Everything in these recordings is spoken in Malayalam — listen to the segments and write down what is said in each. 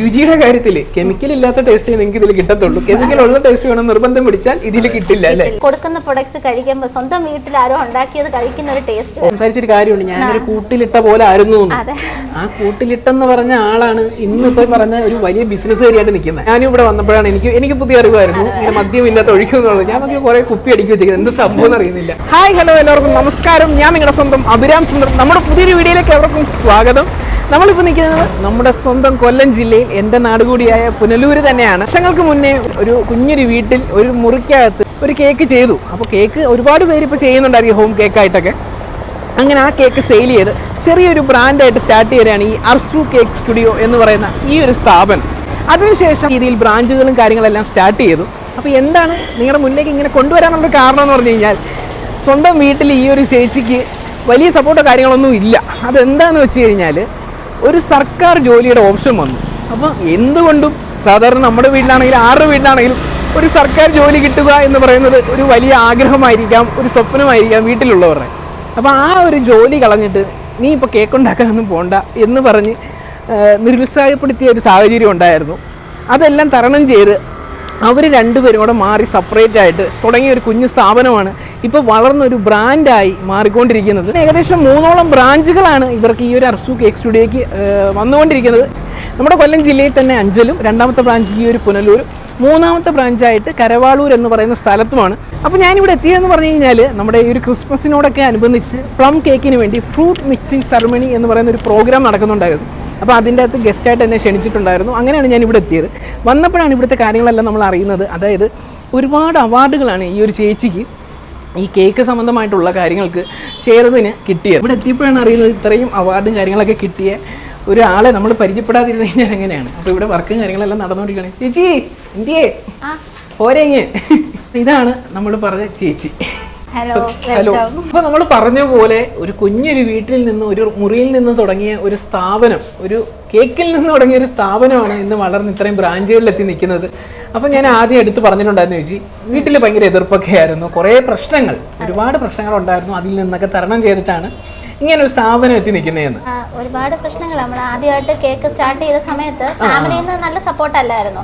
രുചിയുടെ കാര്യത്തിൽ കെമിക്കൽ ഇല്ലാത്ത ടേസ്റ്റ് നിങ്ങൾക്ക് ഇതിൽ കിട്ടത്തുള്ളൂ. കെമിക്കൽ ഉള്ള ടേസ്റ്റ് വേണം നിർബന്ധം പിടിച്ചാൽ ഇതിൽ കിട്ടില്ല അല്ലേ? കൊടുക്കുന്ന പ്രൊഡക്ട്സ് കഴിക്കുമ്പോൾ സ്വന്തം വീട്ടിൽ ആരോ ഉണ്ടാക്കിയത് കഴിക്കുന്ന ഒരു ടേസ്റ്റ് സംസാരിച്ചൊരു കാര്യമുണ്ട്. ഞാനൊരു കൂട്ടിലിട്ട പോലെ ആയിരുന്നു. ആ കൂട്ടിലിട്ടെന്ന് പറഞ്ഞ ആളാണ് ഇന്നിപ്പോ പറഞ്ഞ ഒരു വലിയ ബിസിനസ് ബിസിനസ്സുകാരിയായിട്ട് നിൽക്കുന്നത്. ഞാനും ഇവിടെ വന്നപ്പോഴാണ് എനിക്ക് എനിക്ക് പുതിയ അറിവായിരുന്നു. ഇങ്ങനെ മദ്യം ഇല്ലാത്ത ഒഴിക്കുന്നുള്ളത് ഞാൻ നോക്കി കുറെ കുപ്പി അടിക്കി വെച്ചിരിക്കുന്നത് എന്ത് സംഭവം അറിയുന്നില്ല. ഹായ് ഹലോ എല്ലാവർക്കും നമസ്കാരം. ഞാൻ നിങ്ങളുടെ സ്വന്തം അഭിരാം സുന്ദർ നമ്മുടെ പുതിയൊരു വീഡിയോയിലേക്ക് എവർക്കും സ്വാഗതം. നമ്മളിപ്പോൾ നിൽക്കുന്നത് നമ്മുടെ സ്വന്തം കൊല്ലം ജില്ലയിൽ എന്റെ നാട് കൂടിയായ പുനലൂര് തന്നെയാണ്. വർഷങ്ങൾക്ക് മുന്നേ ഒരു കുഞ്ഞൊരു വീട്ടിൽ ഒരു മുറിക്കകത്ത് ഒരു കേക്ക് ചെയ്തു. അപ്പോൾ കേക്ക് ഒരുപാട് പേര് ഇപ്പോൾ ചെയ്യുന്നുണ്ടായിരിക്കും ഹോം കേക്കായിട്ടൊക്കെ അങ്ങനെ ആ കേക്ക് സെയിൽ ചെയ്ത് ചെറിയൊരു ബ്രാൻഡായിട്ട് സ്റ്റാർട്ട് ചെയ്തതാണ് ഈ അർസു കേക്ക് സ്റ്റുഡിയോ എന്ന് പറയുന്ന ഈ ഒരു സ്ഥാപനം. അതിനുശേഷം രീതിയിൽ ബ്രാഞ്ചുകളും കാര്യങ്ങളെല്ലാം സ്റ്റാർട്ട് ചെയ്തു. അപ്പോൾ എന്താണ് നിങ്ങളുടെ മുന്നേക്ക് ഇങ്ങനെ കൊണ്ടുവരാനുള്ള കാരണം എന്ന് പറഞ്ഞു കഴിഞ്ഞാൽ സ്വന്തം വീട്ടിൽ ഈ ഒരു ചേച്ചിക്ക് വലിയ സപ്പോർട്ടോ കാര്യങ്ങളൊന്നും ഇല്ല. അതെന്താണെന്ന് വെച്ച് കഴിഞ്ഞാൽ ഒരു സർക്കാർ ജോലിയുടെ ഓപ്ഷൻ വന്നു. അപ്പോൾ എന്തുകൊണ്ടും സാധാരണ നമ്മുടെ വീട്ടിലാണെങ്കിലും ആരുടെ വീട്ടിലാണെങ്കിലും ഒരു സർക്കാർ ജോലി കിട്ടുക എന്ന് പറയുന്നത് ഒരു വലിയ ആഗ്രഹമായിരിക്കാം ഒരു സ്വപ്നമായിരിക്കാം വീട്ടിലുള്ളവരുടെ. അപ്പോൾ ആ ഒരു ജോലി കളഞ്ഞിട്ട് നീ ഇപ്പോൾ കേക്ക് ഉണ്ടാക്കാനൊന്നും പോണ്ട എന്ന് പറഞ്ഞ് നിരുത്സാഹപ്പെടുത്തിയ ഒരു സാഹചര്യം ഉണ്ടായിരുന്നു. അതെല്ലാം തരണം ചെയ്ത് അവർ രണ്ടുപേരും കൂടെ മാറി സെപ്പറേറ്റ് ആയിട്ട് തുടങ്ങിയ ഒരു കുഞ്ഞു സ്ഥാപനമാണ്. ഇപ്പോൾ വളർന്നൊരു ബ്രാൻഡായി മാറിക്കൊണ്ടിരിക്കുന്നത്. ഏകദേശം മൂന്നോളം ബ്രാഞ്ചുകളാണ് ഇവർക്ക് ഈ ഒരു അർസു കേക്ക് സ്റ്റുഡിയോയ്ക്ക് വന്നുകൊണ്ടിരിക്കുന്നത്. നമ്മുടെ കൊല്ലം ജില്ലയിൽ തന്നെ അഞ്ചലും രണ്ടാമത്തെ ബ്രാഞ്ച് ഈ ഒരു പുനലൂർ മൂന്നാമത്തെ ബ്രാഞ്ചായിട്ട് കരവാളൂർ എന്ന് പറയുന്ന സ്ഥലത്തുമാണ്. അപ്പോൾ ഞാനിവിടെ എത്തിയതെന്ന് പറഞ്ഞു കഴിഞ്ഞാൽ നമ്മുടെ ഈ ഒരു ക്രിസ്മസിനോടൊക്കെ അനുബന്ധിച്ച് പ്ലം കേക്കിന് വേണ്ടി ഫ്രൂട്ട് മിക്സിംഗ് സെറമണി എന്ന് പറയുന്ന ഒരു പ്രോഗ്രാം നടക്കുന്നുണ്ടായിരുന്നു. അപ്പോൾ അതിന്റെ അകത്ത് ഗസ്റ്റായിട്ട് എന്നെ ക്ഷണിച്ചിട്ടുണ്ടായിരുന്നു. അങ്ങനെയാണ് ഞാൻ ഇവിടെ എത്തിയത്. വന്നപ്പോഴാണ് ഇവിടുത്തെ കാര്യങ്ങളെല്ലാം നമ്മൾ അറിയുന്നത്. അതായത് ഒരുപാട് അവാർഡുകളാണ് ഈ ഒരു ചേച്ചിക്ക് ഈ കേക്ക് സംബന്ധമായിട്ടുള്ള കാര്യങ്ങൾക്ക് ചേർന്നതിന് കിട്ടിയത്. ഇവിടെ എത്തിയപ്പോഴാണ് അറിയുന്നത് ഇത്രയും അവാർഡും കാര്യങ്ങളൊക്കെ കിട്ടിയ ഒരാളെ നമ്മൾ പരിചയപ്പെടാതിരുന്നു കഴിഞ്ഞാൽ എങ്ങനെയാണ് അപ്പോൾ ഇവിടെ വർക്കും കാര്യങ്ങളെല്ലാം നടന്നുകൊണ്ടിരിക്കുകയാണ്. ചേച്ചി എന്തിയേ ആ. പോരേങ്ങ് ഇതാണ് നമ്മൾ പറഞ്ഞ ചേച്ചി. ഹലോ അപ്പൊ നമ്മൾ പറഞ്ഞ പോലെ ഒരു കുഞ്ഞൊരു വീട്ടിൽ നിന്ന് ഒരു മുറിയിൽ നിന്ന് തുടങ്ങിയ ഒരു സ്ഥാപനം ഒരു കേക്കിൽ നിന്ന് തുടങ്ങിയ ഒരു സ്ഥാപനമാണ് ഇന്ന് വളർന്ന് ഇത്രയും ബ്രാഞ്ചുകളിൽ എത്തി നിൽക്കുന്നത്. അപ്പൊ ഞാൻ ആദ്യം എടുത്തു പറഞ്ഞിട്ടുണ്ടായിരുന്നു ചേച്ചി വീട്ടിൽ ഭയങ്കര എതിർപ്പൊക്കെ ആയിരുന്നു കുറേ പ്രശ്നങ്ങൾ ഒരുപാട് പ്രശ്നങ്ങൾ ഉണ്ടായിരുന്നു അതിൽ നിന്നൊക്കെ തരണം ചെയ്തിട്ടാണ്. ഇങ്ങനെ ഒരു സ്ഥാപനം എത്തി നിൽക്കുന്നതെന്ന് ഒരുപാട് പ്രശ്നങ്ങൾ നമ്മൾ ആദ്യമായിട്ട് കേക്ക് സ്റ്റാർട്ട് ചെയ്ത സമയത്ത് ഫാമിലിയിൽ നിന്ന് നല്ല സപ്പോർട്ട് അല്ലായിരുന്നു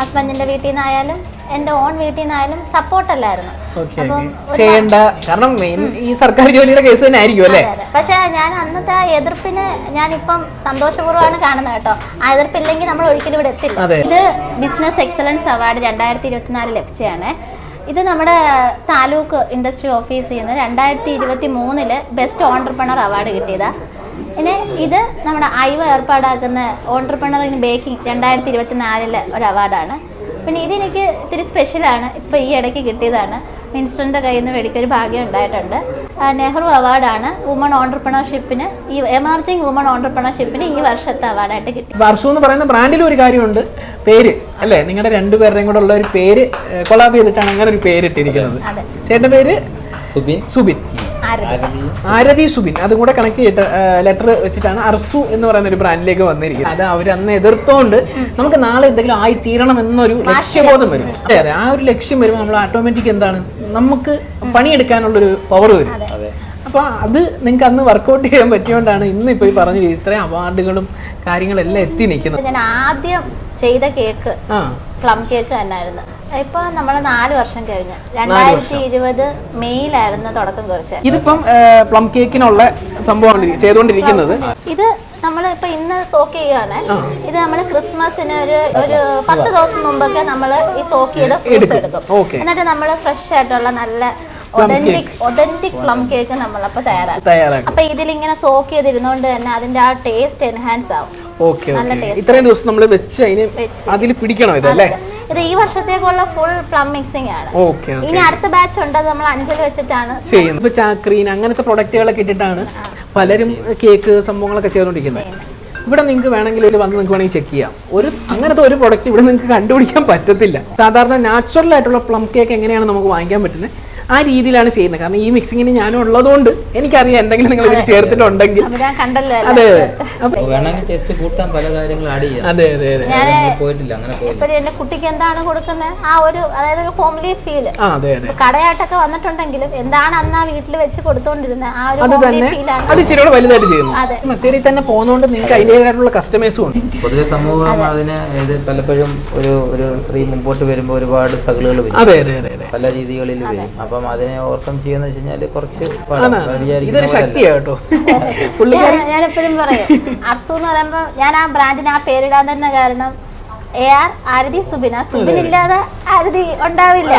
ഹസ്ബൻഡിന്റെ വീട്ടിൽ നിന്നായാലും എന്റെ ഓൺ വീട്ടിൽ നിന്നായാലും സപ്പോർട്ട് അല്ലായിരുന്നു ചെയ്യേണ്ട കാരണം ഈ സർക്കാർ ജോലിയുടെ കേസ് തന്നെ ആയിരിക്കും അല്ലേ. പക്ഷെ ഞാൻ അന്നത്തെ ആ എതിർപ്പിന് ഞാനിപ്പം സന്തോഷപൂർവമാണ് കാണുന്നത് കേട്ടോ. ആ എതിർപ്പില്ലെങ്കിൽ നമ്മൾ ഒരിക്കലും ഇവിടെ എത്തില്ല. ഇത് ബിസിനസ് എക്സലൻസ് അവാർഡ് രണ്ടായിരത്തി ഇരുപത്തിനാല് ലഭിച്ചതാണ്. ഇത് നമ്മുടെ താലൂക്ക് ഇൻഡസ്ട്രി ഓഫീസിൽ നിന്ന് രണ്ടായിരത്തി ഇരുപത്തി മൂന്നിൽ ബെസ്റ്റ് ഓണ്ടർപ്രണർ അവാർഡ് കിട്ടിയതാ. പിന്നെ ഇത് നമ്മുടെ ഐവ ഏർപ്പാടാക്കുന്ന ഓണ്ടർപ്രണർ ഇൻ ബേക്കിംഗ് രണ്ടായിരത്തി ഇരുപത്തി നാലിലെ ഒരു അവാർഡാണ് പിന്നെ ഇതെനിക്ക് ഇത്തിരി സ്പെഷ്യലാണ് ഇപ്പോൾ ഈ ഇടയ്ക്ക് കിട്ടിയതാണ്. മിനിസ്റ്ററിന്റെ കയ്യിൽ നിന്ന് മേടിക്കൊരു ഭാഗ്യം ഉണ്ടായിട്ടുണ്ട്. നെഹ്റു അവാർഡാണ് വുമൺ ഓണ്ടർപ്രണർഷിപ്പിന് ഈ എമർജിങ് വുമൺ ഓണ്ടർപ്രണർഷിപ്പിന് ഈ വർഷത്തെ അവാർഡായിട്ട് കിട്ടി. വർഷം എന്ന് പറയുന്ന ബ്രാൻഡിൽ ഒരു കാര്യമുണ്ട്. പേര്. അല്ലേ? നിങ്ങളുടെ രണ്ടുപേരുടെയും കൂടെ ഉള്ള ഒരു പേര് കൊളാബ് ചെയ്തിട്ടാണ് അങ്ങനെ ഒരു പേര് ഇട്ടിരിക്കുന്നത്. അതെ. ചേട്ടന്റെ പേര്? സുബിൻ. സുബിൻ. ആരതി. സുബിൻ. അതും കൂടെ കണക്ട് ചെയ്തിട്ട് ലെറ്റർ വെച്ചിട്ടാണ് അർസു എന്ന് പറയുന്ന ഒരു ബ്രാൻഡിലേക്ക് വന്നിരിക്കുന്നത്. അത് അവർ അന്ന് എതിർത്തോണ്ട് നമുക്ക് നാളെ എന്തെങ്കിലും ആയി തീരണം എന്നൊരു ലക്ഷ്യബോധം വരും. അതെ. അതെ ആ ഒരു ലക്ഷ്യം വരുമ്പോൾ നമ്മൾ ഓട്ടോമാറ്റിക് എന്താണ്? നമുക്ക് പണിയെടുക്കാനുള്ളൊരു പവർ വരും. അതെ. അപ്പോൾ അത് നിങ്ങൾക്ക് അന്ന് വർക്കൗട്ട് ചെയ്യാൻ പറ്റിയോണ്ടാണ് ഇന്ന് ഇപ്പോൾ ഈ പറഞ്ഞ ഇത്രയും അവാർഡുകളും കാര്യങ്ങളെല്ലാം എത്തി നിൽക്കുന്നത്. ഞാൻ ആദ്യം ചെയ്ത കേക്ക് ആ. പ്ലം കേക്ക് തന്നെയായിരുന്നു. ഇപ്പൊ നമ്മൾ നാല് വർഷം കഴിഞ്ഞ്. രണ്ടായിരത്തി ഇരുപത് മെയ്യിലായിരുന്നു തുടക്കം കുറിച്ച്. ഇതിപ്പം പ്ലം കേക്കിനുള്ള സംഭവമാണ് ചെയ്തുകൊണ്ടിരിക്കുന്നത്. ഇത് നമ്മൾ ഇപ്പൊ ഇന്ന് സോക്ക് ചെയ്യുകയാണ്. ഇത് നമ്മൾ ക്രിസ്മസിന് ഒരു ഒരു പത്ത് ദിവസം മുമ്പൊക്കെ നമ്മൾ ഈ സോക്ക് ചെയ്ത് ഫ്രൂട്ട്സ് എടുക്കും. എന്നിട്ട് നമ്മൾ ഫ്രഷ് ആയിട്ടുള്ള നല്ല ഒതന്റിക് ഒതന്റിക് പ്ലം കേക്ക് നമ്മൾ അപ്പൊ തയ്യാറാക്കും. അപ്പൊ ഇതിലിങ്ങനെ സോക്ക് ചെയ്തിരുന്നോണ്ട് തന്നെ അതിന്റെ ആ ടേസ്റ്റ് എൻഹാൻസ് ആവും. ഓക്കെ നല്ല ടേസ്റ്റ് taste. ഇത്രയും ദിവസം നമ്മൾ വെച്ച് അതിന് വെച്ച് അതിൽ പിടിക്കണം ഇതല്ലേ? ഇത് ഈ വർഷത്തേക്കുള്ള ഫുൾ പ്ലം മിക്സിംഗ് ആണ്. ഇനി അടുത്ത ബാച്ച് ഉണ്ട് അത് നമ്മൾ അഞ്ചൽ വെച്ചിട്ടാണ്. ചെയ്യുന്നത്. ഇപ്പൊ ചാക്രീൻ അങ്ങനത്തെ പ്രൊഡക്റ്റുകളൊക്കെ ഇട്ടിട്ടാണ് പലരും കേക്ക് സംഭവങ്ങളൊക്കെ ചെയ്തുകൊണ്ടിരിക്കുന്നത്. ഇവിടെ നിങ്ങൾക്ക് വേണമെങ്കിൽ ഇതിൽ വന്ന് നിങ്ങൾക്ക് വേണമെങ്കിൽ ചെക്ക് ചെയ്യാം. ഒരു അങ്ങനത്തെ ഒരു പ്രൊഡക്റ്റ് ഇവിടെ നിങ്ങൾക്ക് കണ്ടുപിടിക്കാൻ പറ്റത്തില്ല. സാധാരണ നാച്ചുറൽ ആയിട്ടുള്ള പ്ലം കേക്ക് എങ്ങനെയാണ് നമുക്ക് വാങ്ങിക്കാൻ പറ്റുന്നത്? ആ രീതിയിലാണ് ചെയ്യുന്നത്. കാരണം ഈ മിക്സിങ്ങിന് ഞാൻ ഉള്ളതുകൊണ്ട് എനിക്കറിയാം എന്തെങ്കിലും നിങ്ങൾ ഇതിൽ ചേർത്തിട്ടുണ്ടെങ്കിൽ. അതെ. അതെ വേണമെങ്കിൽ ടേസ്റ്റ് കൂട്ടാൻ പല കാര്യങ്ങളും ആഡ് ചെയ്യാം. അതെ അതെ കുട്ടിക്ക് എന്താണ് കൊടുക്കുന്നത്? ആ ഒരു അതായത് ഒരു ഹോംലി ഫീൽ ആ അതെ അതെ. കടയായിട്ടൊക്കെ വന്നിട്ടുണ്ടെങ്കിലും എന്താണ് അന്ന് ആ വീട്ടിൽ വെച്ച് കൊടുത്തോണ്ടിരുന്നത് ആ ഒരു അത് ഹോംലി തന്നെ. അത് ഇച്ചിരി കൂടെ വലുതായിട്ട് ചെയ്യുന്നു. അതെ. മെസ്സേജിൽ തന്നെ പോകുന്നതുകൊണ്ട് നിങ്ങൾക്ക് അതിന്റെതായിട്ടുള്ള കസ്റ്റമേഴ്സും ഉണ്ട്. പൊതുവെ സമൂഹം അതിന് ഇത് പലപ്പോഴും ഒരു ഒരു സ്ത്രീ മുമ്പോട്ട് വരുമ്പോൾ ഒരുപാട് സ്ട്രഗിളുകൾ വരും. പല രീതികളിൽ വരും. അപ്പം അതിനെ ഓവർകം ചെയ്യുന്ന വെച്ച് കഴിഞ്ഞാൽ കുറച്ച് ഇതൊരു ശക്തിയാട്ടോ ശക്തിയാ ഞാൻ എപ്പോഴും പറയും അർസു എന്ന് പറയുമ്പോ ഞാൻ ആ ബ്രാൻഡിന് ആ പേരിടാൻ തന്നെ കാരണം എ ആർ ആരതി സുബിന. സുബിനില്ലാതെ ആരതി ഉണ്ടാവില്ല.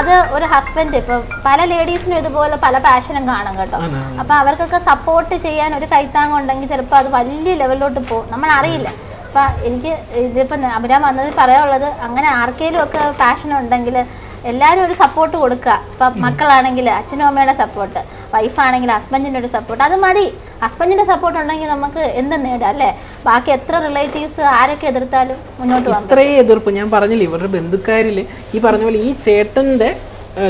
അതെ, ഒരു ഹസ്ബൻഡ് ഇപ്പൊ പല ലേഡീസിനും ഇതുപോലെ പല പാഷനും കാണും കേട്ടോ. അപ്പൊ അവർക്കൊക്കെ സപ്പോർട്ട് ചെയ്യാൻ ഒരു കൈത്താങ്ങ് ഉണ്ടെങ്കിൽ ചിലപ്പോൾ അത് വലിയ ലെവലിലോട്ട് പോകും. നമ്മൾ അറിയില്ല അപ്പൊ എനിക്ക് ഇതിപ്പോ അഭിരാം വന്നതിൽ പറയാനുള്ളത് അങ്ങനെ ആർക്കെങ്കിലും ഒക്കെ പാഷൻ ഉണ്ടെങ്കിൽ എല്ലാവരും ഒരു സപ്പോർട്ട് കൊടുക്കുക. ഇപ്പൊ മക്കളാണെങ്കിൽ അച്ഛനും അമ്മയുടെ സപ്പോർട്ട് വൈഫാണെങ്കിൽ ഹസ്ബൻഡിന്റെ ഒരു സപ്പോർട്ട് അത് മതി. ഹസ്ബൻഡിന്റെ സപ്പോർട്ട് ഉണ്ടെങ്കിൽ നമുക്ക് എന്ത് നേടാം അല്ലേ? ബാക്കി എത്ര റിലേറ്റീവ്സ് ആരൊക്കെ എതിർത്താലും മുന്നോട്ട് പോകാം ഇത്രയും എതിർപ്പ്. ഞാൻ പറഞ്ഞില്ലേ ഇവരുടെ ബന്ധുക്കാരിൽ ഈ പറഞ്ഞ പോലെ ഈ ചേട്ടന്റെ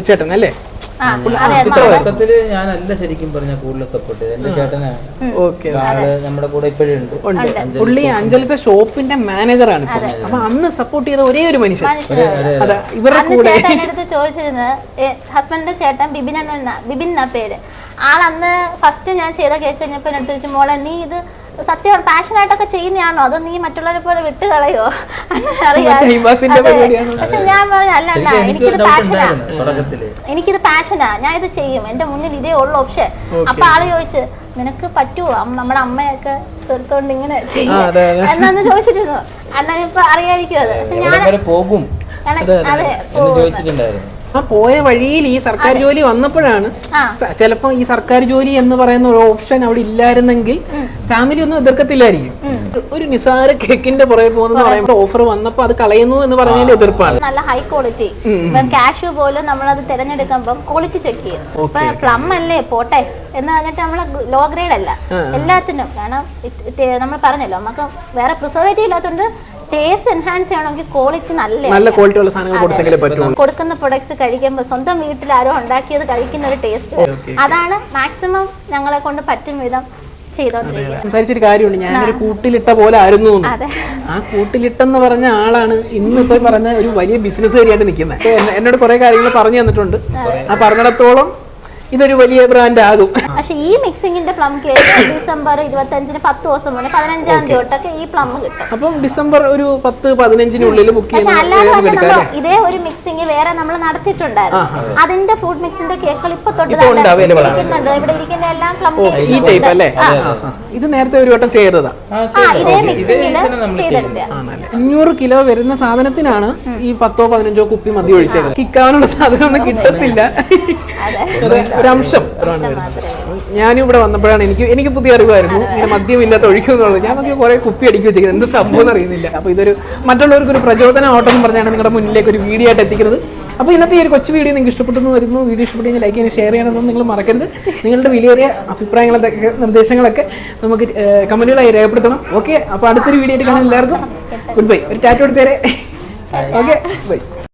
ചേട്ടൻ അല്ലേ? തുടക്കത്തിൽ ഞാനല്ല ശരിക്കും പറഞ്ഞ കൂടുതൽ എന്റെ ചേട്ടനാണ് ഓക്കെ ആൾ നമ്മുടെ കൂടെ ഇപ്പോഴും ഉണ്ട്. ഉണ്ട്. പുള്ളി അഞ്ചലത്തെ ഷോപ്പിന്റെ മാനേജറാണ് ഇപ്പൊ. അപ്പൊ അന്ന് സപ്പോർട്ട് ചെയ്ത ഒരേ ഒരു മനുഷ്യൻ. അതെ ഇവരുടെ അന്ന് കൂടെ. ചേട്ടൻ എന്റെ അടുത്ത് ചോദിച്ചിരുന്നത് ഹസ്ബൻഡിന്റെ ചേട്ടൻ ബിബിൻ എന്ന ബിബിൻ എന്നാ പേര്? ആൾ അന്ന് ഫസ്റ്റ് ഞാൻ ചെയ്ത കേക്ക് കഴിഞ്ഞപ്പോൾ എന്റെ അടുത്ത് ചോദിച്ചു മോളെ നീ ഇത് സത്യം പാഷനായിട്ടൊക്കെ ചെയ്യുന്നതാണോ? അതോ നീ മറ്റുള്ളവരെ പോലെ വിട്ട് കളയോ. പക്ഷെ ഞാൻ പറഞ്ഞു അല്ല അല്ല എനിക്ക് എനിക്കിത് പാഷനാ. എനിക്കിത് പാഷനാ. ഞാൻ ഇത് ചെയ്യും. എന്റെ മുന്നിൽ ഇതേ ഉള്ളു ഓപ്ഷൻ അപ്പൊ ആൾ ചോദിച്ചു നിനക്ക് പറ്റുമോ നമ്മുടെ അമ്മയൊക്കെ തീർത്തോണ്ട് ഇങ്ങനെ ചെയ്യും. എന്നാന്ന് ചോദിച്ചിരുന്നു. അണ്ണൻ ഇപ്പൊ അറിയാതിരിക്കും അത്. പക്ഷെ ഞാൻ വരെ പോകും? അതെ ആ പോയ വഴിയിൽ ഈ സർക്കാർ ജോലി വന്നപ്പോഴാണ് ചിലപ്പോ ഈ സർക്കാർ ജോലി എന്ന് പറയുന്ന ഒരു ഓപ്ഷൻ അവിടെ ഇല്ലായിരുന്നെങ്കിൽ ഫാമിലി ഒന്നും എതിർക്കത്തില്ലായിരിക്കും. ഒരു നിസാര കേക്കിന്റെ പുറകെ പോകുന്ന പറയുമ്പോൾ ഓഫർ വന്നപ്പോ അത് കളയുന്നു എന്ന് പറഞ്ഞതിന്റെ എതിർപ്പാണ്. നല്ല ഹൈ ക്വാളിറ്റി ക്യാഷ് പോലും നമ്മൾ അത് തിരഞ്ഞെടുക്കുമ്പോൾ ക്വാളിറ്റി ചെക്ക് ചെയ്യും. ഇപ്പൊ പ്ലം അല്ലേ പോട്ടെ. എന്ന് പറഞ്ഞിട്ട് നമ്മൾ ലോ ഗ്രേഡ് അല്ല. എല്ലാത്തിനും. കാരണം നമ്മൾ പറഞ്ഞല്ലോ നമുക്ക് വേറെ പ്രിസർവേറ്റീവ് ഇല്ലാത്തതുകൊണ്ട് ടേസ്റ്റ് എൻഹാൻസ് ചെയ്യണമെങ്കിൽ ക്വാളിറ്റി നല്ല നല്ല ക്വാളിറ്റി ഉള്ള സാധനങ്ങൾ കൊടുത്തെങ്കിലേ പറ്റുള്ളൂ. കൊടുക്കുന്ന പ്രൊഡക്ട്സ് കഴിക്കുമ്പോൾ സ്വന്തം വീട്ടിൽ ആരോ ഉണ്ടാക്കിയത് കഴിക്കുന്ന ഒരു ടേസ്റ്റ് അതാണ് മാക്സിമം ഞങ്ങളെ കൊണ്ട് പറ്റും വിധം ചെയ്തോണ്ടിരിക്കുന്നത്. സംസാരിച്ചൊരു കാര്യമുണ്ട്. ഞാനൊരു കൂട്ടിലിട്ട പോലെ ആയിരുന്നു. ആ കൂട്ടിലിട്ടെന്ന് പറഞ്ഞ ആളാണ് ഇന്നിപ്പോ പറഞ്ഞ ഒരു വലിയ ബിസിനസ്സുകാരിയായിട്ട് നിൽക്കുന്നത്. എന്നോട് കുറെ കാര്യങ്ങൾ പറഞ്ഞു തന്നിട്ടുണ്ട്. ആ പറഞ്ഞിടത്തോളം ഇതൊരു വലിയ ബ്രാൻഡ് ആകും പക്ഷെ ഈ മിക്സിംഗിന്റെ പ്ലം കേക്ക് ഡിസംബർ ഇരുപത്തി അഞ്ചിന് പത്ത് ദിവസം മുന്നേ പതിനഞ്ചാം തീയതി തൊട്ടൊക്കെ ഈ പ്ലം കിട്ടും. അപ്പം ഡിസംബർ ഒരു പത്ത് പതിനഞ്ചിനുള്ളിൽ ബുക്ക് പക്ഷെ അല്ലാതെ തന്നെ എടുക്കാം ഇതേ ഒരു മിക്സിംഗ് വേറെ നമ്മൾ നടത്തിയിട്ടുണ്ടായിരുന്നു. അതിന്റെ ഫുഡ് മിക്സിന്റെ കേക്കുകൾ ഇപ്പൊ തൊട്ട് ഇപ്പൊ ഉണ്ട്, ആണ്. ഇരിക്കുന്നുണ്ട്. ഇവിടെ ഇരിക്കുന്ന എല്ലാം പ്ലം ഈ ടൈപ്പ് അല്ലേ. ഇത് നേരത്തെ ഒരു വട്ടം ചെയ്തതാ. ആ ഇതേ ചെയ്തെടുത്ത ആണല്ലേ അഞ്ഞൂറ് കിലോ വരുന്ന സാധനത്തിനാണ് ഈ പത്തോ പതിനഞ്ചോ കുപ്പി മതി ഒഴിച്ചത് കിക്കാനുള്ള സാധനം ഒന്നും കിട്ടത്തില്ല. അതെ. ഞാനിവിടെ വന്നപ്പോഴാണ് എനിക്ക് എനിക്ക് പുതിയ അറിവായിരുന്നു. ഇങ്ങനെ മദ്യം ഇല്ലാത്ത ഒഴിക്കുന്നുള്ളത് ഞാൻ മദ്യം കുറെ കുപ്പി അടിക്കി വെച്ചിരിക്കുന്നത്. എന്ത് സംഭവം എന്ന് അറിയുന്നില്ല. അപ്പോൾ ഇതൊരു മറ്റുള്ളവർക്ക് ഒരു പ്രചോദനം ഓട്ടം എന്ന് പറഞ്ഞാണ് നിങ്ങളുടെ മുന്നിലേക്ക് ഒരു വീഡിയോ ആയിട്ട് എത്തിക്കുന്നത്. അപ്പോൾ ഇന്നത്തെ ഈ ഒരു കൊച്ചു വീഡിയോ നിങ്ങൾക്ക് ഇഷ്ടപ്പെട്ടെന്ന് വരുന്നു. വീഡിയോ ഇഷ്ടപ്പെട്ടെങ്കിൽ ലൈക്ക് ചെയ്യാൻ ഷെയർ ചെയ്യണമെന്ന് നിങ്ങൾ മറക്കരുത്. നിങ്ങളുടെ വിലയേറിയ അഭിപ്രായങ്ങളൊക്കെ നിർദ്ദേശങ്ങളൊക്കെ നമുക്ക് കമന്റുകളായി രേഖപ്പെടുത്തണം. ഓക്കെ അപ്പോൾ അടുത്തൊരു വീഡിയോ ആയിട്ട് കാണാൻ എല്ലാവർക്കും. ഗുഡ് ബൈ ഒരു ചാറ്റ് കൊടുത്തേരെ ഓക്കെ ബൈ